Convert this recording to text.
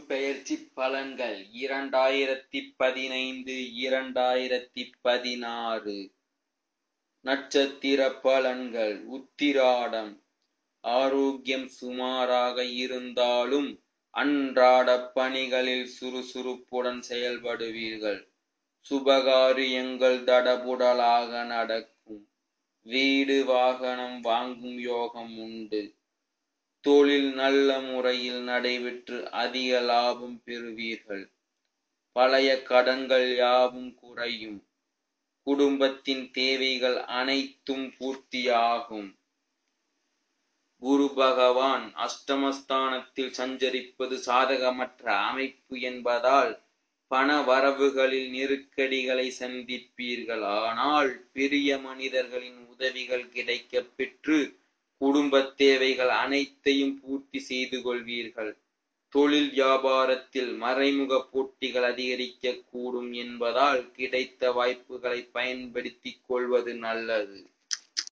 பெயர்ச்சி பலன்கள் இரண்டாயிரத்தி பதினைந்து இரண்டாயிரத்தி பதினாறு நட்சத்திர பலன்கள் உத்திராடம். ஆரோக்கியம் சுமாராக இருந்தாலும் அன்றாட பணிகளில் சுறுசுறுப்புடன் செயல்படுவீர்கள். சுபகாரியங்கள் தடபுடலாக நடக்கும். வீடு வாகனம் வாங்கும் யோகம் உண்டு. தொழில் நல்ல முறையில் நடைபெற்று அதிக லாபம் பெறுவீர்கள். பழைய கடன்கள் யாவும் குறையும். குடும்பத்தின் தேவைகள் அனைத்தும் பூர்த்தியாகும். குரு பகவான் அஷ்டமஸ்தானத்தில் சஞ்சரிப்பது சாதகமற்ற அமைப்பு என்பதால் பண வரவுகளில் நெருக்கடிகளை சந்திப்பீர்கள். ஆனால் பெரிய மனிதர்களின் உதவிகள் கிடைக்கப் பெற்று குடும்ப தேவைகள் அனைத்தையும் பூர்த்தி செய்து கொள்வீர்கள். தொழில் வியாபாரத்தில் மறைமுக போட்டிகள் அதிகரிக்க கூடும் என்பதால் கிடைத்த வாய்ப்புகளை பயன்படுத்திக் கொள்வது நல்லது.